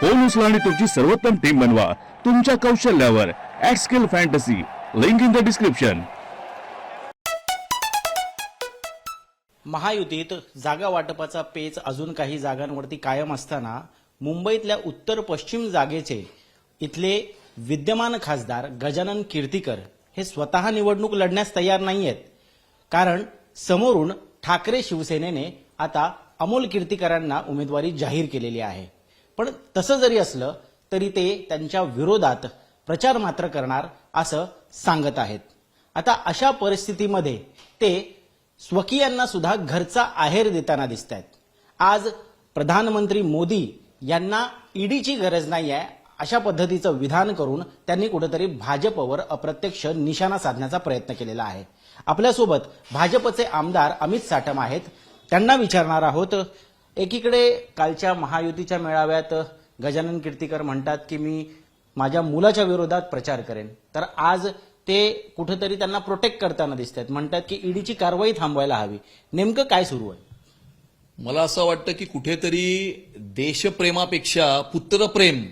Phone उचला आणि तुमची सर्वोत्तम टीम बनवा. तुमच्या कौशल्यावर at skill fantasy link in the description महायुतीत जागा वाटपाचा पेच अजून काही जागांवरती कायम असताना मुंबईतल्या उत्तर पश्चिम जागेचे इथले विद्यमान खासदार गजानन कीर्तीकर हे स्वतः निवडणूक लढण्यास तयार नाही आहेत कारण समोरून ठाकरे शिवसेनेने आता अमोल कीर्तीकरांना उमेदवारी जाहीर केलेली आहे. पण तसं जरी असलं तरी ते त्यांच्या विरोधात प्रचार मात्र करणार असं सांगत आहेत. आता अशा परिस्थितीमध्ये ते स्वकीयांना सुद्धा घरचा आहेर देताना दिसत आहेत आज प्रधानमंत्री मोदी यांना ईडीची गरज नाही आहे अशा पद्धतीचं विधान करून त्यांनी कुठेतरी भाजपवर अप्रत्यक्ष निशाणा साधण्याचा प्रयत्न केलेला आहे. आपल्यासोबत भाजपचे आमदार अमित साटम आहेत. त्यांना विचारणार आहोत एकीकडे कालच्या महायुतीच्या मेळाव्यात गजानन कीर्तीकर म्हणतात की मी माझ्या मुलाच्या विरोधात प्रचार करेन. तर आज ते कुठेतरी त्यांना प्रोटेक्ट करताना दिसत आहेत म्हणतात की ईडीची कारवाई थांबवायला हवी. नेमकं काय सुरू आहे? मला असं वाटतं की कुठेतरी देशप्रेमापेक्षा पुत्रप्रेम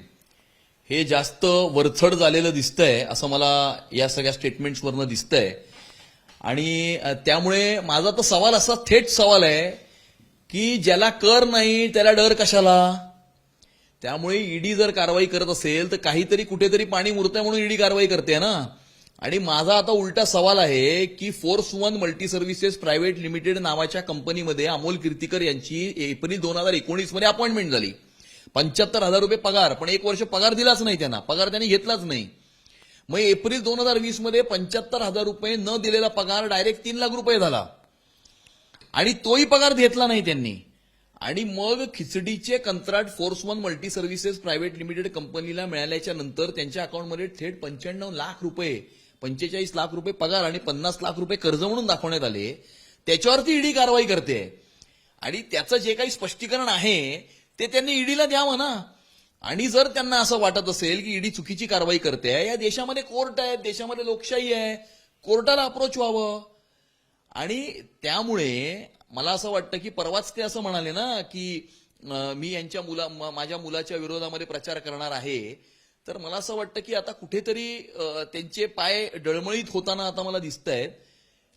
हे जास्त वरचढ झालेलं दिसतंय असं मला या सगळ्या स्टेटमेंट्सवरनं दिसतंय. आणि त्यामुळे माझा तर सवाल असा थेट सवाल आहे की ज्याला कर नाही त्याला डर कशाला? त्यामुळे ईडी जर कारवाई करत असेल तर काहीतरी कुठेतरी पाणी मुरतंय म्हणून ईडी कारवाई करते ना? आणि माझा आता उलटा सवाल आहे की force one multi services private limited नावाच्या कंपनीमध्ये अमोल कीर्तीकर यांची एप्रिल दोन हजार एकोणीसमध्ये अपॉइंटमेंट झाली. पंच्याहत्तर हजार रुपये पगार पण एक वर्ष पगार दिलाच नाही त्यांना. पगार त्यांनी घेतलाच नाही. मग एप्रिल दोन हजार वीसमध्ये पंच्याहत्तर हजार रुपये न दिलेला पगार डायरेक्ट तीन लाख रुपये झाला. आणि तोही पगार घेतला नाही त्यांनी. आणि मग खिचडीचे कंत्राट force one multi services private limited कंपनीला मिळाल्याच्या नंतर त्यांच्या अकाउंटमध्ये थेट पंच्याण्णव लाख रुपये पंचेचाळीस लाख रुपये पगार आणि पन्नास लाख रुपये कर्ज म्हणून दाखवण्यात आले. त्याच्यावरती ईडी कारवाई करते. आणि त्याचं जे काही स्पष्टीकरण आहे ते त्यांनी ईडीला द्यावं ना आणि जर त्यांना असं वाटत असेल की ईडी चुकीची कारवाई करते या देशामध्ये कोर्ट आहे देशामध्ये लोकशाही आहे कोर्टाला अप्रोच व्हावं. आणि त्यामुळे मला असं वाटतं की परवाच ते असं म्हणाले ना की मी यांच्या मुला माझ्या मुलाच्या विरोधामध्ये प्रचार करणार आहे. तर मला असं वाटतं की आता कुठेतरी त्यांचे पाय डळमळीत होताना आता मला दिसत आहेत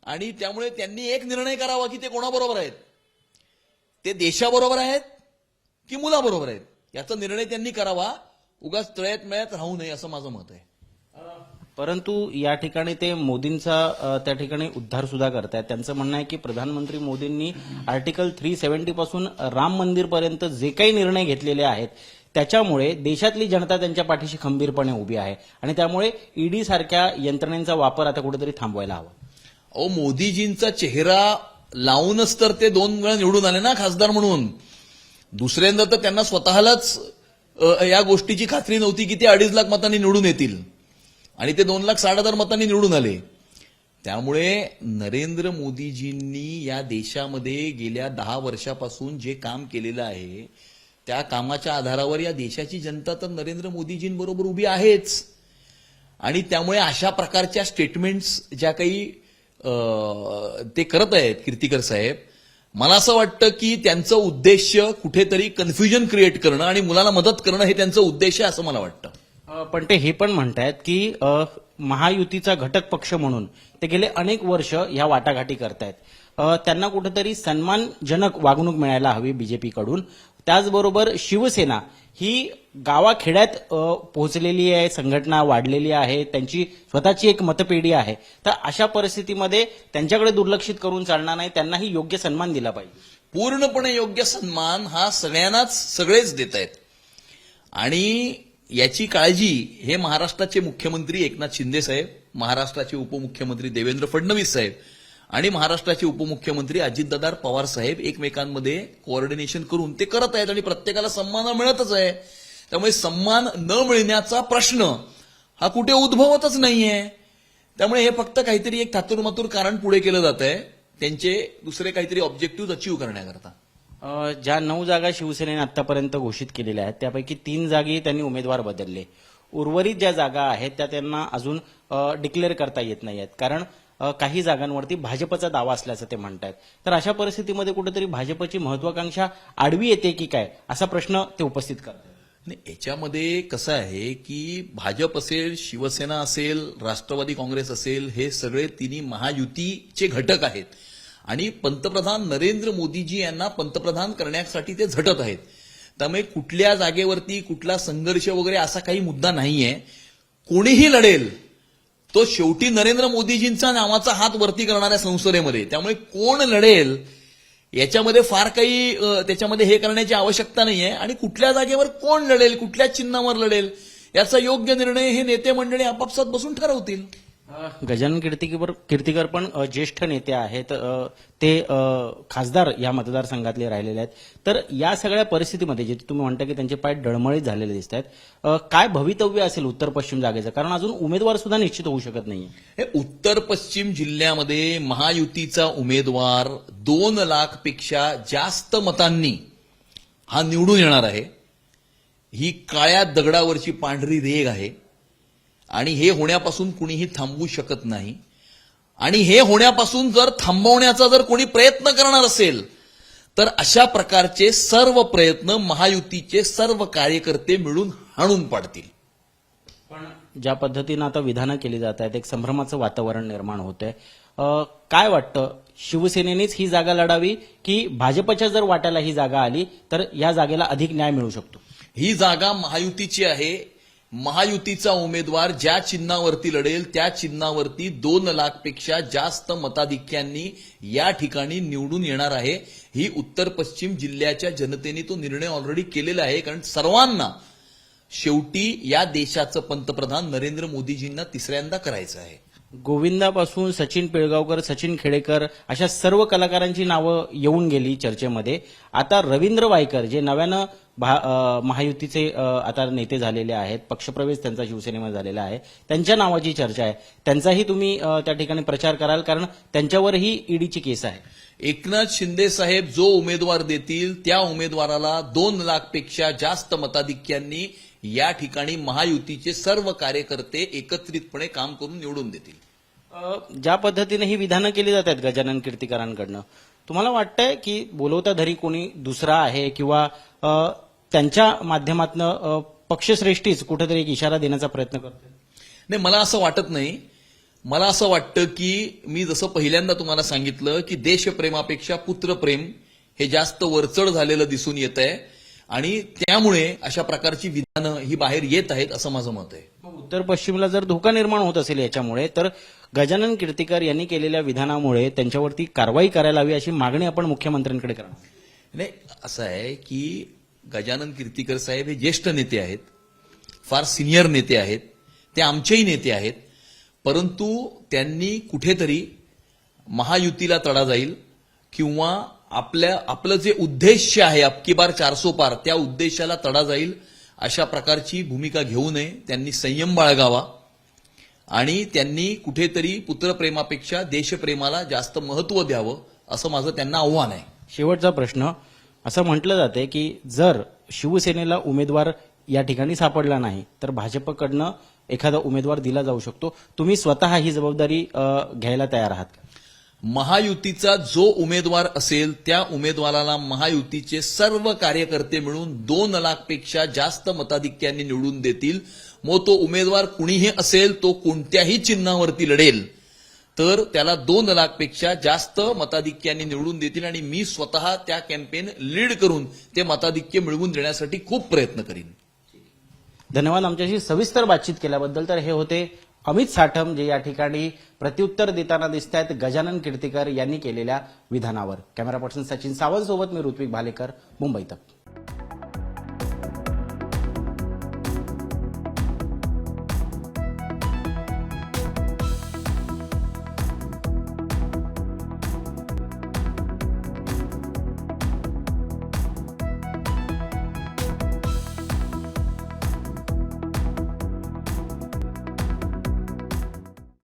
आणि त्यामुळे त्यांनी एक निर्णय करावा की ते कोणाबरोबर आहेत? ते देशाबरोबर आहेत की मुलाबरोबर आहेत? याचा निर्णय त्यांनी करावा. उगाच तळ्यात मळ्यात राहू नये असं माझं मत आहे. परंतु या ठिकाणी ते मोदींचा त्या ठिकाणी उद्धार सुद्धा करतायत. त्यांचं म्हणणं आहे की प्रधानमंत्री मोदींनी आर्टिकल थ्री सेव्हन्टी पासून राम मंदिरपर्यंत जे काही निर्णय घेतलेले आहेत त्याच्यामुळे देशातली जनता त्यांच्या पाठीशी खंबीरपणे उभी आहे आणि त्यामुळे ईडी सारख्या यंत्रणेचा वापर आता कुठेतरी थांबवायला हवा. अहो मोदीजींचा चेहरा लावूनच तर ते दोन वेळा निवडून आले ना खासदार म्हणून. दुसऱ्यांदा तर त्यांना स्वतःलाच या गोष्टीची खात्री नव्हती की ते अडीच लाख मतांनी निवडून येतील. आणि ते दोन लाख साठ हजार मतांनी निवडून आले. त्यामुळे नरेंद्र मोदीजींनी या देशामध्ये गेल्या दहा वर्षापासून जे काम केलेलं आहे त्या कामाच्या आधारावर या देशाची जनता तर नरेंद्र मोदीजींबरोबर उभी आहेच. आणि त्यामुळे अशा प्रकारच्या स्टेटमेंट्स ज्या काही ते करत आहेत कीर्तिकर साहेब मला असं वाटतं की त्यांचं उद्देश कुठेतरी कन्फ्युजन क्रिएट करणं आणि मुलाला मदत करणं हे त्यांचं उद्देश आहे असं मला वाटतं. पण ते हे पण म्हणतायत की महायुतीचा घटक पक्ष म्हणून ते गेले अनेक वर्ष ह्या वाटाघाटी करतायत. त्यांना कुठेतरी सन्मानजनक वागणूक मिळायला हवी बीजेपीकडून. त्याचबरोबर शिवसेना ही गावाखेड्यात पोहोचलेली आहे संघटना वाढलेली आहे त्यांची स्वतःची एक मतपेढी आहे. तर अशा परिस्थितीमध्ये त्यांच्याकडे दुर्लक्षित करून चालणार नाही त्यांनाही योग्य सन्मान दिला पाहिजे. पूर्णपणे योग्य सन्मान हा सगळ्यांनाच सगळेच देत आहेत आणि याची काळजी हे महाराष्ट्राचे मुख्यमंत्री एकनाथ शिंदे साहेब महाराष्ट्राचे उपमुख्यमंत्री देवेंद्र फडणवीस साहेब आणि महाराष्ट्राचे उपमुख्यमंत्री अजितदादा पवार साहेब एकमेकांमध्ये कोऑर्डिनेशन करून ते करत आहेत आणि प्रत्येकाला सन्मान मिळतच आहे. त्यामुळे सन्मान न मिळण्याचा प्रश्न हा कुठे उद्भवतच नाहीये. त्यामुळे हे फक्त काहीतरी एक थातूरमातूर कारण पुढे केलं जात आहे त्यांचे दुसरे काहीतरी ऑब्जेक्टिव्ह अचीव करण्याकरता. ज्या नऊ जागा शिवसेनेने आतापर्यंत घोषित केलेल्या आहेत त्यापैकी तीन जागी त्यांनी उमेदवार बदलले. उर्वरित ज्या जागा आहेत त्या त्यांना अजून डिक्लेअर करता येत नाही आहेत. कारण काही जागांवरती भाजपचा दावा असल्याचं ते म्हणतात तर अशा परिस्थितीमध्ये कुठेतरी भाजपची महत्वाकांक्षा आडवी येते की काय असा प्रश्न ते उपस्थित करतात. याच्यामध्ये कसं आहे की भाजप असेल शिवसेना असेल राष्ट्रवादी काँग्रेस असेल हे सगळे तिन्ही महायुतीचे घटक आहेत. आणि पंतप्रधान नरेंद्र मोदीजी यांना पंतप्रधान करण्यासाठी ते झटत आहेत. त्यामुळे कुठल्या जागेवरती कुठला संघर्ष वगैरे असा काही मुद्दा नाहीये. कोणीही लढेल तो शेवटी नरेंद्र मोदीजींचा नावाचा हात वरती करणाऱ्या संसदेमध्ये. त्यामुळे कोण लढेल याच्यामध्ये फार काही त्याच्यामध्ये हे करण्याची आवश्यकता नाहीये. आणि कुठल्या जागेवर कोण लढेल कुठल्या चिन्हावर लढेल याचा योग्य निर्णय हे नेते मंडळी आपापसात बसून ठरवतील. गजानन कीर्तिकर कीर्तिकर पण ज्येष्ठ नेते आहेत. ते खासदार या मतदारसंघातले राहिलेले आहेत. तर या सगळ्या परिस्थितीमध्ये जे तुम्ही म्हणता की त्यांचे पाय डळमळीत झालेले दिसत आहेत काय भवितव्य असेल उत्तर पश्चिम जागेचं? कारण अजून उमेदवार सुद्धा निश्चित होऊ शकत नाही हे उत्तर पश्चिम जिल्ह्यामध्ये महायुतीचा उमेदवार दोन लाखपेक्षा जास्त मतांनी हा निवडून येणार आहे. ही काळ्या दगडावरची पांढरी रेग आहे. आणि हे होण्यापासून कुणीही थांबवू शकत नाही. आणि हे होण्यापासून जर थांबवण्याचा जर कोणी प्रयत्न करणार असेल तर अशा प्रकारचे सर्व प्रयत्न महायुतीचे सर्व कार्यकर्ते मिळून हाणून पाडतील. पण ज्या पद्धतीनं आता विधानं केली जात आहेत एक संभ्रमाचं वातावरण निर्माण होतंय. अ, काय वाटतं? शिवसेनेनेच ही जागा लढावी की भाजपच्या जर वाट्याला ही जागा आली तर या जागेला अधिक न्याय मिळू शकतो? ही जागा महायुतीची आहे महायुतीचा उमेदवार ज्या चिन्हावरती लढेल त्या चिन्हावरती दोन लाखपेक्षा जास्त मताधिक्यांनी या ठिकाणी निवडून येणार आहे. ही उत्तर पश्चिम जिल्ह्याच्या जनतेने तो निर्णय ऑलरेडी केलेला आहे. कारण सर्वांना शेवटी या देशाचं पंतप्रधान नरेंद्र मोदीजींना तिसऱ्यांदा करायचं आहे. गोविंदापासून सचिन पिळगावकर सचिन खेडेकर अशा सर्व कलाकारांची नावं येऊन गेली चर्चेमध्ये. आता रवींद्र वायकर जे नव्यानं महायुतीचे आता नेते झालेले आहेत. पक्षप्रवेश त्यांचा शिवसेनेमध्ये झालेला आहे. त्यांच्या नावाची चर्चा आहे. त्यांचाही तुम्ही त्या ठिकाणी प्रचार कराल कारण त्यांच्यावरही ईडीची केस आहे. एकनाथ शिंदे साहेब जो उमेदवार देतील त्या उमेदवाराला दोन लाखपेक्षा जास्त मताधिक्यांनी या ठिकाणी महायुतीचे सर्व कार्यकर्ते एकत्रितपणे काम करून निवडून देतील. ज्या पद्धतीने ही विधानं केली जात आहेत गजानन कीर्तिकरांकडनं तुम्हाला वाटतंय की बोलवता धरी कोणी दुसरा आहे किंवा त्यांच्या माध्यमातनं पक्षश्रेष्ठीच कुठेतरी एक इशारा देण्याचा प्रयत्न करते नाही मला असं वाटत नाही. मला असं वाटतं की मी जसं पहिल्यांदा तुम्हाला सांगितलं की देशप्रेमापेक्षा पुत्रप्रेम हे जास्त वरचढ झालेलं दिसून येत आहे आणि त्यामुळे अशा प्रकारची विधानं ही बाहेर येत आहेत असं माझं मत आहे. उत्तर पश्चिमला जर धोका निर्माण होत असेल याच्यामुळे तर गजानन कीर्तिकर यांनी केलेल्या विधानामुळे त्यांच्यावरती कारवाई करायला हवी अशी मागणी आपण मुख्यमंत्र्यांकडे करणार. नाही असं आहे की गजानन कीर्तिकर साहेब हे ज्येष्ठ नेते आहेत फार सिनियर नेते आहेत ते आमचेही नेते आहेत परंतु त्यांनी कुठेतरी महायुतीला तडा जाईल किंवा आपल्या आपलं जे उद्देश आहे अबकी बार चारसो पार त्या उद्देशाला तडा जाईल अशा प्रकारची भूमिका घेऊ नये त्यांनी संयम बाळगावा आणि त्यांनी कुठेतरी पुत्रप्रेमापेक्षा देशप्रेमाला जास्त महत्त्व द्यावं असं माझं त्यांना आव्हान आहे. शेवटचा प्रश्न असं म्हटलं जाते की जर शिवसेनेला उमेदवार या ठिकाणी सापडला नाही तर भाजपकडनं एखादा उमेदवार दिला जाऊ शकतो. तुम्ही स्वतः ही जबाबदारी घ्यायला तयार आहात का? महायुतीचा जो उमेदवार असेल त्या उमेदवाराला महायुतीचे सर्व कार्यकर्ते मिळून दोन लाखपेक्षा जास्त मताधिक्यांनी निवडून देतील. मग तो उमेदवार कुणीही असेल तो कोणत्याही चिन्हावरती लढेल. तर त्याला दोन लाखपेक्षा जास्त मताधिक्यांनी निवडून देतील आणि मी स्वतः त्या कॅम्पेन लीड करून ते मताधिक्य मिळवून देण्यासाठी खूप प्रयत्न करीन. धन्यवाद आमच्याशी सविस्तर बातचीत केल्याबद्दल. तर हे होते अमित साठम जे या ठिकाणी प्रत्युत्तर देताना दिसत आहेत गजानन कीर्तीकर यांनी केलेल्या विधानावर. कॅमेरा पर्सन सचिन सावंत सोबत मी ऋत्विक भालेकर मुंबई तक.